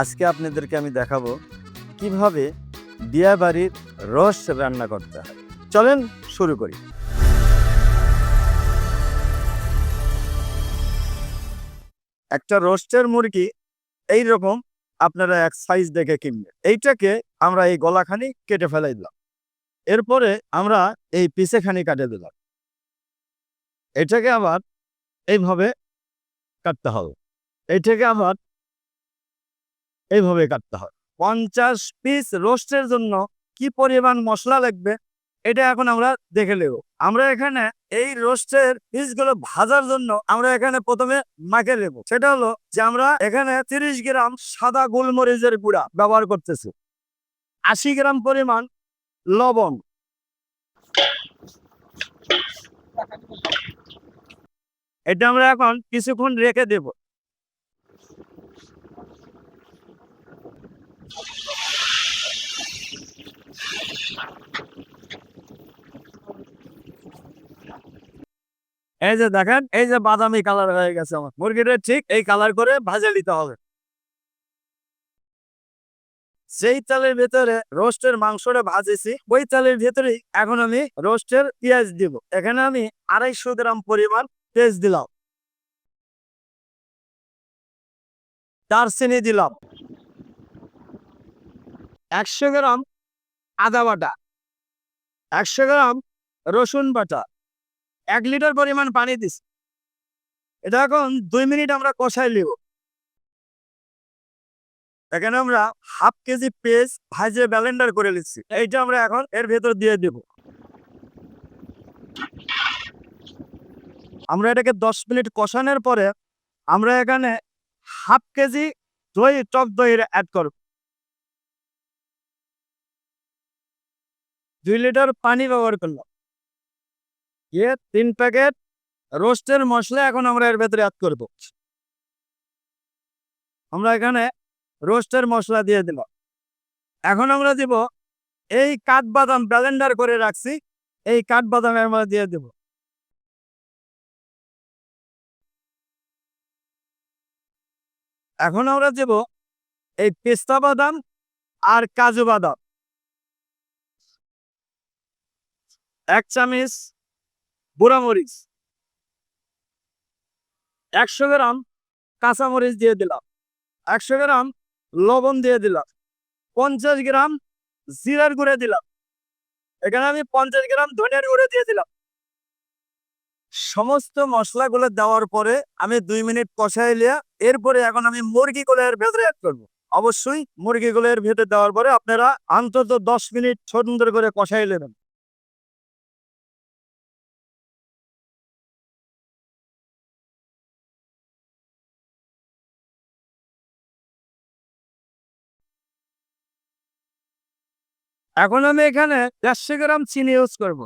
আজকে আপনাদেরকে আমি দেখাবো কীভাবে বিয়া বাড়ির রস রান্না করতে হয়। চলেন শুরু করি। একটা রোস্টের মুরগি এই রকম আপনারা এক সাইজ দেখে কিনবেন। এইটাকে আমরা এই গলাখানি কেটে ফেলাই দিলাম। এরপরে আমরা এই পিসেখানি কাটে দিলাম। এটাকে আবার এইভাবে কাটতে হবে। এটাকে আবার এইভাবে কাটতে হয়। পঞ্চাশ পিস রোস্টের জন্য কি পরিমাণ মশলা লাগবে, এটা এখন আমরা দেখে নেব। আমরা এখানে এই রোস্টের পিসগুলো ভাজার জন্য আমরা এখানে প্রথমে মাখে নেব। সেটা হলো যে আমরা এখানে তিরিশ গ্রাম সাদা গোলমরিচের গুঁড়া ব্যবহার করতেছি। আশি গ্রাম পরিমাণ লবণ। এটা আমরা এখন কিছুক্ষণ রেখে দেব। এই যে দেখেন, এই যে বাদামি কালার হয়ে গেছে আমার। মুরগিটা ঠিক এই কালার করে ভাজে নিতে হবে। সেই চালের ভেতরে রোস্টের মাংসটা ভাজেছি, ওই চালের ভেতরেই এখন আমি রোস্টের পেঁয়াজ দিব। এখানে আমি আড়াইশো গ্রাম পরিমাণ পেঁয়াজ দিলাম। দারচিনি দিলাম। একশো গ্রাম আদা বাটা। একশো গ্রাম রসুন বাটা। এক লিটার পরিমাণ পানি দিস। এটা এখন দুই মিনিট আমরা কষাই নিব। এখানে আমরা হাফ কেজি পেস্ট ভাজে ব্যালেন্ডার করে নিচ্ছি। এইটা আমরা এখন এর ভেতর দিয়ে দেব। আমরা এটাকে দশ মিনিট কষানোর পরে আমরা এখানে হাফ কেজি দই, টক দই অ্যাড করব। দুই লিটার পানি ব্যবহার করলাম। ইয়ে তিন প্যাকেট রোস্টের মশলা এখন আমরা এর ভেতরে অ্যাড করব। আমরা এখানে রোস্টের মশলা দিয়ে দিলাম। এখন আমরা দিব এই কাঠবাদাম ব্লেন্ডার করে রাখছি, এই কাঠবাদাম আমরা দিয়ে দেব। এখন আমরা দেব এই পেস্তা বাদাম আর কাজু বাদাম। এক চামচ বুড়ামরিচ একশো গ্রাম কাঁচামরিচ দিয়ে দিলাম। একশো গ্রাম লবণ দিয়ে দিলাম। পঞ্চাশ গ্রাম জিরার গুঁড়ে দিলাম। এখানে আমি পঞ্চাশ গ্রাম ধনিয়ার গুঁড়ে দিয়ে দিলাম। সমস্ত মশলাগুলো দেওয়ার পরে আমি দুই মিনিট কষাই লিয়া এরপরে এখন আমি মুরগিগুলো এর ভেতরে অ্যাড করব। অবশ্যই মুরগিগুলো এর ভেতরে দেওয়ার পরে আপনারা অন্তত দশ মিনিট সুন্দর করে কষাই নেবেন। এখন আমি এখানে দেড়শো গ্রাম চিনি ইউজ করব।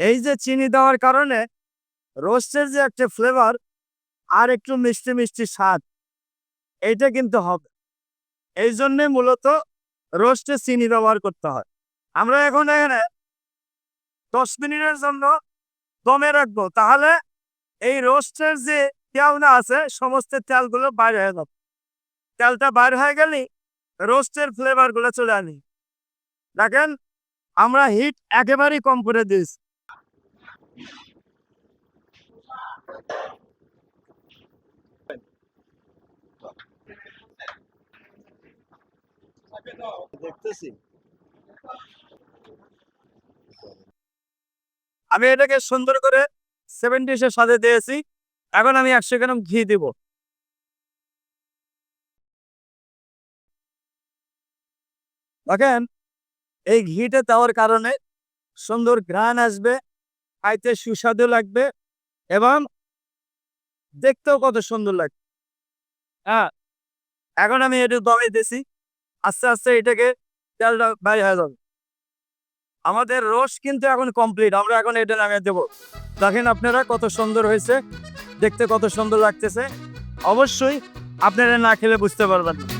এই যে চিনি দেওয়ার কারণে রোস্টের যে একটা ফ্লেভার আর একটু মিষ্টি মিষ্টি স্বাদ, এইটা কিন্তু হবে। এই জন্যে মূলত রোস্টে চিনি ব্যবহার করতে হয়। আমরা এখন এখানে দশ মিনিটের জন্য দমে রাখব। তাহলে এই রোস্টের যে তেলটা আছে, সমস্ত তেলগুলো বাইরে হয়ে যাবে। তেলটা বার হয়ে গেলে রোস্টের ফ্লেভারগুলো চলে আনি। দেখেন আমরা হিট একেবারেই কম করে দেখতেছি। আমি এটাকে সুন্দর করে সেভেন্টিসের সাথে দিয়েছি। এখন আমি একশো গ্রাম ঘি দিব। দেখেন, এই ঘিটা দেওয়ার কারণে সুন্দর ঘ্রাণ আসবে, খাইতে সুস্বাদু লাগবে এবং দেখতেও কত সুন্দর লাগবে। হ্যাঁ এখন আমি একটু দমে দিছি, আস্তে আস্তে এটাকে তেলটা বাইরে হয়ে যাবে। আমাদের রস কিন্তু এখন কমপ্লিট, আমরা এখন এটা নামিয়ে দেবো। দেখেন আপনারা কত সুন্দর হয়েছে, দেখতে কত সুন্দর লাগতেছে। অবশ্যই আপনারা না খেলে বুঝতে পারবেন না।